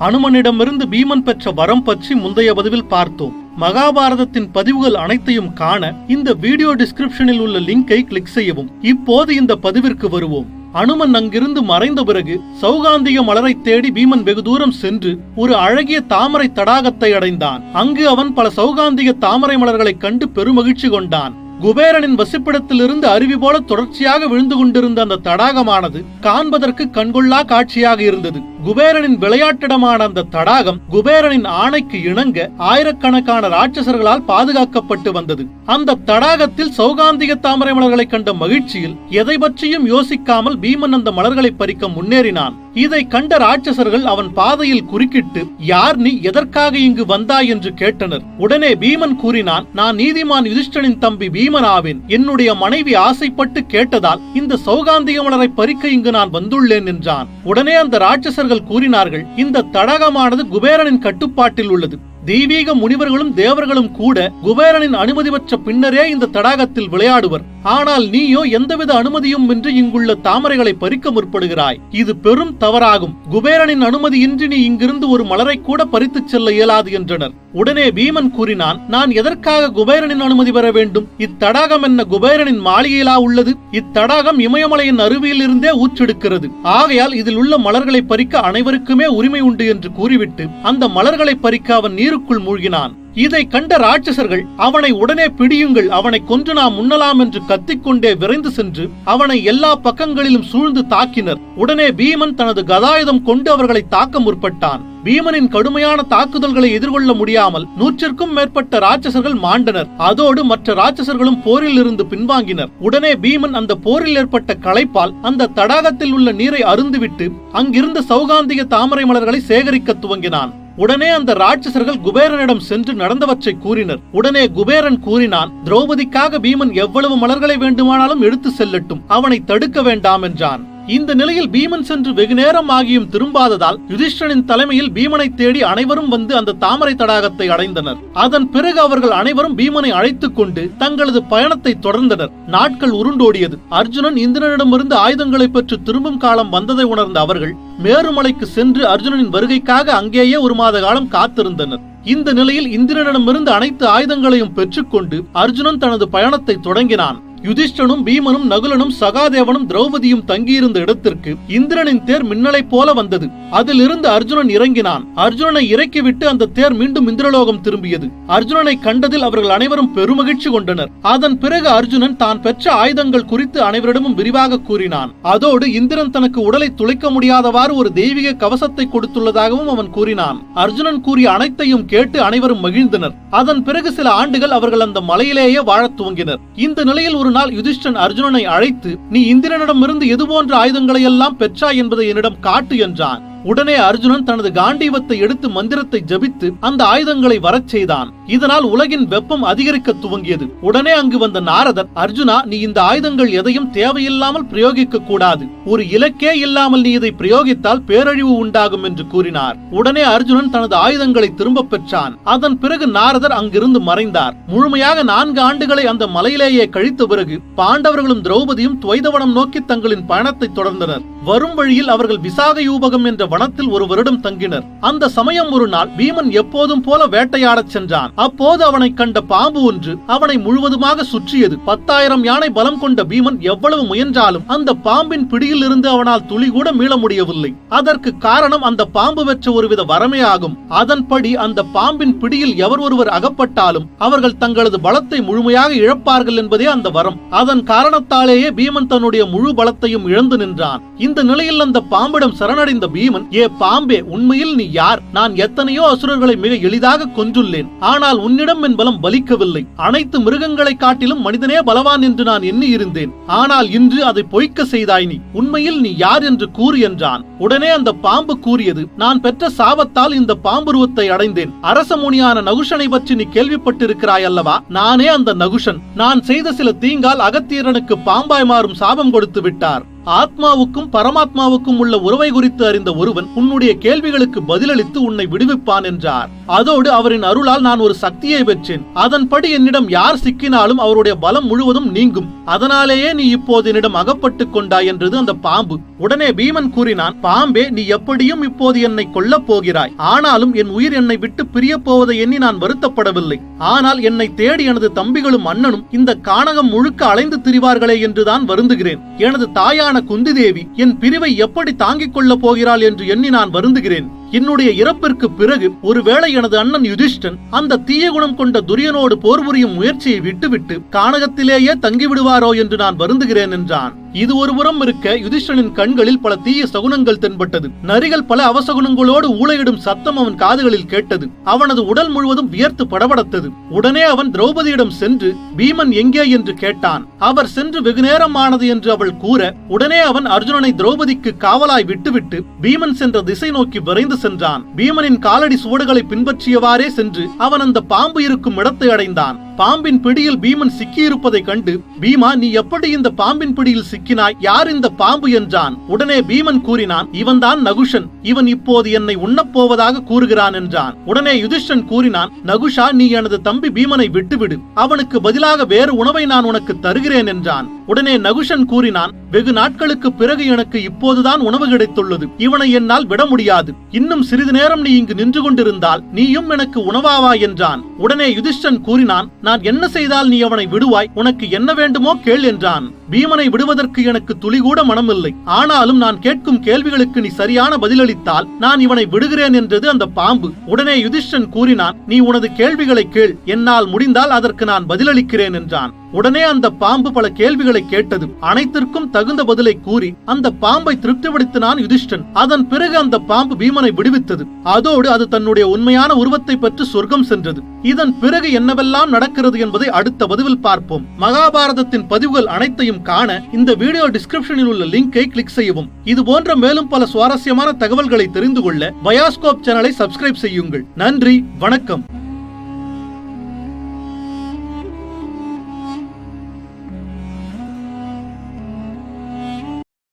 அனுமனிடமிருந்து பீமன் பெற்ற வரம் பற்றி முந்தைய பதிவில் பார்த்தோம். மகாபாரதத்தின் பதிவுகள் அனைத்தையும் காண இந்த வீடியோ டிஸ்கிரிப்ஷனில் உள்ள லிங்கை கிளிக் செய்யவும். இப்போது இந்த பதிவிற்கு வருவோம். அனுமன் அங்கிருந்து மறைந்த பிறகு சௌகாந்திக மலரை தேடி பீமன் வெகு தூரம் சென்று ஒரு அழகிய தாமரை தடாகத்தை அடைந்தான். அங்கு அவன் பல சௌகாந்திக தாமரை மலர்களைக் கண்டு பெருமகிழ்ச்சி கொண்டான். குபேரனின் வசிப்பிடத்திலிருந்து அருவி போல தொடர்ச்சியாக விழுந்து கொண்டிருந்த அந்த தடாகமானது காண்பதற்கு கண்கொள்ளா காட்சியாக இருந்தது. குபேரனின் விளையாட்டிடமான அந்த தடாகம் குபேரனின் ஆணைக்கு இணங்க ஆயிரக்கணக்கான ராட்சசர்களால் பாதுகாக்கப்பட்டு வந்தது. அந்த தடாகத்தில் சௌகாந்திக தாமரை மலர்களை கண்ட மகிழ்ச்சியில் எதை பற்றியும் யோசிக்காமல் பீமன் அந்த மலர்களை பறிக்க முன்னேறினான். இதை கண்ட ராட்சசர்கள் அவன் பாதையில் குறுக்கிட்டு யார் நீ? எதற்காக இங்கு வந்தாய்? என்று கேட்டனர். உடனே பீமன் கூறினான் நான் நீதிமான் யுதிஷ்டனின் தம்பி பீமன் ஆவேன் என்னுடைய மனைவி ஆசைப்பட்டு கேட்டதால் இந்த சௌகாந்திக மலரை பறிக்க இங்கு நான் வந்துள்ளேன் என்றான். உடனே அந்த ராட்சசர்கள் கூறினார்கள் இந்த தடாகமானது குபேரனின் கட்டுப்பாட்டில் உள்ளது. தெய்வீக முனிவர்களும் தேவர்களும் கூட குபேரனின் அனுமதி பெற்ற பின்னரே இந்த தடாகத்தில் விளையாடுவர். ஆனால் நீயோ எந்தவித அனுமதியும் இன்றி இங்குள்ள தாமரைகளை பறிக்க முற்படுகிறாய். இது பெரும் தவறாகும். குபேரனின் அனுமதியின்றி நீ இங்கிருந்து ஒரு மலரை கூட பறித்துச் செல்ல இயலாது என்றனர். உடனே பீமன் கூறினான் நான் எதற்காக குபேரனின் அனுமதி பெற வேண்டும்? இத்தடாகம் என்ன குபேரனின் மாளிகையிலா உள்ளது? இத்தடாகம் இமயமலையின் அருவியில் இருந்தே ஊற்றெடுக்கிறது. ஆகையால் இதில் உள்ள மலர்களை பறிக்க அனைவருக்குமே உரிமை உண்டு என்று கூறிவிட்டு அந்த மலர்களை பறிக்க அவன் நீருக்குள் மூழ்கினான். இதை கண்ட ராட்சசர்கள் அவனை உடனே பிடியுங்கள் அவனை கொன்று நாம் உண்ணலாம் என்று கத்திக்கொண்டே விரைந்து சென்று அவனை எல்லா பக்கங்களிலும் சூழ்ந்து தாக்கினர். உடனே பீமன் தனது கதாயுதம் கொண்டு அவர்களை தாக்க முற்பட்டான். பீமனின் கடுமையான தாக்குதல்களை எதிர்கொள்ள முடியாமல் நூற்றிற்கும் மேற்பட்ட ராட்சசர்கள் மாண்டனர். அதோடு மற்ற ராட்சசர்களும் போரில் இருந்து பின்வாங்கினர். உடனே பீமன் அந்த போரில் ஏற்பட்ட களைப்பால் அந்த தடாகத்தில் உள்ள நீரை அருந்துவிட்டு அங்கிருந்த சௌகாந்திக தாமரை மலர்களை சேகரிக்க துவங்கினான். உடனே அந்த ராட்சசர்கள் குபேரனிடம் சென்று நடந்தவற்றை கூறினர். உடனே குபேரன் கூறினான் திரௌபதிக்காக பீமன் எவ்வளவு மலர்களை வேண்டுமானாலும் எடுத்து செல்லட்டும் அவனை தடுக்க வேண்டாம் என்றான். இந்த நிலையில் பீமன் சென்று வெகு நேரம் ஆகியும் திரும்பாததால் யுதிஷ்டனின் தலைமையில் பீமனை தேடி அனைவரும் வந்து அந்த தாமரை தடாகத்தை அடைந்தனர். அதன் பிறகு அவர்கள் அனைவரும் பீமனை அழைத்துக் கொண்டு தங்களது பயணத்தை தொடர்ந்தனர். நாட்கள் உருண்டோடியது. அர்ஜுனன் இந்திரனிடமிருந்து ஆயுதங்களை பெற்று திரும்பும் காலம் வந்ததை உணர்ந்த அவர்கள் மேருமலைக்கு சென்று அர்ஜுனனின் வருகைக்காக அங்கேயே ஒரு மாத காலம் காத்திருந்தனர். இந்த நிலையில் இந்திரனிடமிருந்து அனைத்து ஆயுதங்களையும் பெற்றுக்கொண்டு அர்ஜுனன் தனது பயணத்தை தொடங்கினான். யுதிஷ்டனும் பீமனும் நகுலனும் சகாதேவனும் திரௌபதியும் தங்கியிருந்த இடத்திற்கு இந்திரனின் தேர் மின்னலைப் போல வந்தது. அதிலிருந்து அர்ஜுனன் இறங்கினான். அர்ஜுனனை இறக்கிவிட்டு அந்த தேர் மீண்டும் இந்திரலோகம் திரும்பியது. அர்ஜுனனை கண்டதில் அவர்கள் அனைவரும் பெருமகிழ்ச்சி கொண்டனர். அதன் பிறகு அர்ஜுனன் தான் பெற்ற ஆயுதங்கள் குறித்து அனைவரிடமும் விரிவாக கூறினான். அதோடு இந்திரன் தனக்கு உடலை துளைக்க முடியாதவாறு ஒரு தெய்வீக கவசத்தை கொடுத்துள்ளதாகவும் அவன் கூறினான். அர்ஜுனன் கூறிய அனைத்தையும் கேட்டு அனைவரும் மகிழ்ந்தனர். அதன் பிறகு சில ஆண்டுகள் அவர்கள் அந்த மலையிலேயே வாழத் துவங்கினர். இந்த நிலையில் ஒரு நாள் யுதிஷ்டன் அர்ஜுனனை அழைத்து நீ இந்திரனிடமிருந்து எது போன்ற ஆயுதங்களை எல்லாம் பெற்றாய் என்பதை என்னிடம் காட்டு என்றான். உடனே அர்ஜுனன் தனது காண்டீவத்தை எடுத்து மந்திரத்தை ஜபித்து அந்த ஆயுதங்களை வரச் செய்தான். இதனால் உலகின் வெப்பம் அதிகரிக்க துவங்கியது. உடனே அங்கு வந்த நாரதர் அர்ஜுனா நீ இந்த ஆயுதங்கள் எதையும் தேவையில்லாமல் பிரயோகிக்க கூடாது. ஒரு இலக்கே இல்லாமல் நீ இதை பிரயோகித்தால் பேரழிவு உண்டாகும் என்று கூறினார். உடனே அர்ஜுனன் தனது ஆயுதங்களை திரும்ப பெற்றான். அதன் பிறகு நாரதர் அங்கிருந்து மறைந்தார். முழுமையாக நான்கு ஆண்டுகளை அந்த மலையிலேயே கழித்த பிறகு பாண்டவர்களும் திரௌபதியும் துவைதவனம் நோக்கி தங்களின் பயணத்தை தொடர்ந்தனர். வரும் வழியில் அவர்கள் விசாக யூபகம் என்ற வனத்தில் ஒரு வருடம் தங்கினர். அந்த சமயம் ஒரு நாள் பீமன் எப்போதும் போல வேட்டையாடச் சென்றான். அப்போது அவனை கண்ட பாம்பு ஒன்று அவனை முழுவதுமாக சுற்றியது. பத்தாயிரம் யானை பலம் கொண்ட பீமன் எவ்வளவு முயன்றாலும் அந்த பாம்பின் பிடியில் இருந்து அவனால் துளி கூட மீள முடியவில்லை. அதற்கு காரணம் அந்த பாம்பு பெற்ற ஒருவித வரமே ஆகும். அதன்படி அந்த பாம்பின் பிடியில் எவர் ஒருவர் அகப்பட்டாலும் அவர்கள் தங்களது பலத்தை முழுமையாக இழப்பார்கள் என்பதே அந்த வரம். அதன் காரணத்தாலேயே பீமன் தன்னுடைய முழு பலத்தையும் இழந்து நின்றான். இந்த நிலையில் அந்த பாம்பிடம் சரணடைந்த பீமன் ஏ பாம்பே உண்மையில் நீ யார்? நான் எத்தனையோ அசுரர்களை மிக எளிதாக கொன்றுள்ளேன். ஆனால் உன்னிடம் என் பலம் பலிக்கவில்லை. அனைத்து மிருகங்களை காட்டிலும் மனிதனே பலவான் என்று நான் எண்ணி இருந்தேன். ஆனால் இன்று அதை பொய்க்க செய்தாய் நீ. உண்மையில் நீ யார் என்று கூறு என்றான். உடனே அந்த பாம்பு கூறியது நான் பெற்ற சாபத்தால் இந்த பாம்புருவத்தை அடைந்தேன். அரச முனியான நகுஷனை பற்றி நீ கேள்விப்பட்டிருக்கிறாய் அல்லவா? நானே அந்த நகுஷன். நான் செய்த சில தீங்கால் அகத்தியரனுக்கு பாம்பாய் மாறும் சாபம் கொடுத்து விட்டார். ஆத்மாவுக்கும் பரமாத்மாவுக்கும் உள்ள உறவை குறித்து அறிந்த ஒருவன் உன்னுடைய கேள்விகளுக்கு பதிலளித்து உன்னை விடுவிப்பான் என்றார். அதோடு அவரின் அருளால் நான் ஒரு சக்தியை பெற்றேன். அதன்படி என்னிடம் யார் சிக்கினாலும் அவருடைய பலம் முழுவதும் நீங்கும். அதனாலேயே நீ இப்போது என்னிடம் அகப்பட்டுக் கொண்டாய் என்றது அந்த பாம்பு. உடனே பீமன் கூறினான் பாம்பே நீ எப்படியும் இப்போது என்னை கொல்லப் போகிறாய். ஆனாலும் என் உயிர் என்னை விட்டு பிரியப் போவதை எண்ணி நான் வருத்தப்படவில்லை. ஆனால் என்னை தேடி எனது தம்பிகளும் அண்ணனும் இந்த காணகம் முழுக்க அலைந்து திரிவார்களே என்றுதான் வருந்துகிறேன். எனது தாயான குந்தி தேவி என் பிரிவை எப்படி தாங்கிக் கொள்ளப் போகிறாள் என்று எண்ணி நான் வருந்துகிறேன். என்னுடைய இறப்பிற்கு பிறகு ஒருவேளை எனது அண்ணன் யுதிஷ்டன் அந்த தீய குணம் கொண்ட துரியனோடு போர் புரியும் முயற்சியை விட்டுவிட்டு கானகத்திலேயே தங்கிவிடுவாரோ என்று நான் வருந்துகிறேன் என்றான். இது ஒருபுறம் இருக்க யுதிஷ்டனின் கண்களில் பல தீய சகுனங்கள் தென்பட்டது. நரிகள் பல அவசகுனங்களோடு ஊழையிடும் சத்தம் அவன் காதுகளில் கேட்டது. அவனது உடல் முழுவதும் வியர்த்து படபடத்தது. உடனே அவன் திரௌபதியிடம் சென்று பீமன் எங்கே? என்று கேட்டான். அவர் சென்று வெகு நேரம் ஆனது என்று அவள் கூற உடனே அவன் அர்ஜுனனை திரௌபதிக்கு காவலாய் விட்டுவிட்டு பீமன் சென்ற திசை நோக்கி விரைந்து சென்றான். பீமனின் காலடி சுவடுகளை பின்பற்றியவாறே சென்று அவன் அந்த பாம்பு இருக்கும் இடத்தை அடைந்தான். பாம்பின் பிடியில் பீமன் சிக்கியிருப்பதை கண்டு பீமா நீ எப்படி இந்த பாம்பின் பிடியில் சிக்கினாய்? யார் இந்த பாம்பு? என்றான். உடனே பீமன் கூறினான் இவன்தான் நகுஷன். இவன் இப்போது என்னை உண்ணப்போவதாக கூறுகிறான் என்றான். உடனே யுதிஷ்டன் கூறினான் நகுஷா நீ எனது தம்பி பீமனை விட்டுவிடு. அவனுக்கு பதிலாக வேறு உணவை நான் உனக்கு தருகிறேன் என்றான். உடனே நகுஷன் கூறினான் வெகு நாட்களுக்கு பிறகு எனக்கு இப்போதுதான் உணவு கிடைத்துள்ளது. இவனை என்னால் விட முடியாது. இன்னும் சிறிது நேரம் நீ இங்கு நின்று கொண்டிருந்தால் நீயும் எனக்கு உணவாவா? என்றான். உடனே யுதிஷ்டன் கூறினான் நான் என்ன செய்தால் நீ அவனை விடுவாய்? உனக்கு என்ன வேண்டுமோ கேள் என்றான். பீமனை விடுவதற்கு எனக்கு துளி கூட மனமில்லை. ஆனாலும் நான் கேட்கும் கேள்விகளுக்கு நீ சரியான பதிலளித்தால் நான் இவனை விடுகிறேன் என்றது அந்த பாம்பு. உடனே யுதிஷ்டன் கூறினான் நீ உனது கேள்விகளை கேள். என்னால் முடிந்தால் அதற்கு நான் பதிலளிக்கிறேன் என்றான். உடனே அந்த பாம்பு பல கேள்விகளை கேட்டது. அனைத்திற்கும் தகுந்த பதிலை கூறி அந்த பாம்பை திருப்திப்படுத்தினான் யுதிஷ்டன். அதன் பிறகு அந்த பாம்பு பீமனை விடுவித்தது. அதோடு அது தன்னுடைய உண்மையான உருவத்தை பெற்று சொர்க்கம் சென்றது. இதன் பிறகு என்னவெல்லாம் நடக்கிறது என்பதை அடுத்த பதிவில் பார்ப்போம். மகாபாரதத்தின் பதிவுகள் அனைத்தையும் அனைத்தையும் காண இந்த வீடியோ டிஸ்கிரிப்ஷனில் உள்ள லிங்கை கிளிக் செய்யவும். இது போன்ற மேலும் பல சுவாரஸ்யமான தகவல்களை தெரிந்து கொள்ள பயாஸ்கோப் சேனலை சப்ஸ்கிரைப் செய்யுங்கள். நன்றி வணக்கம்.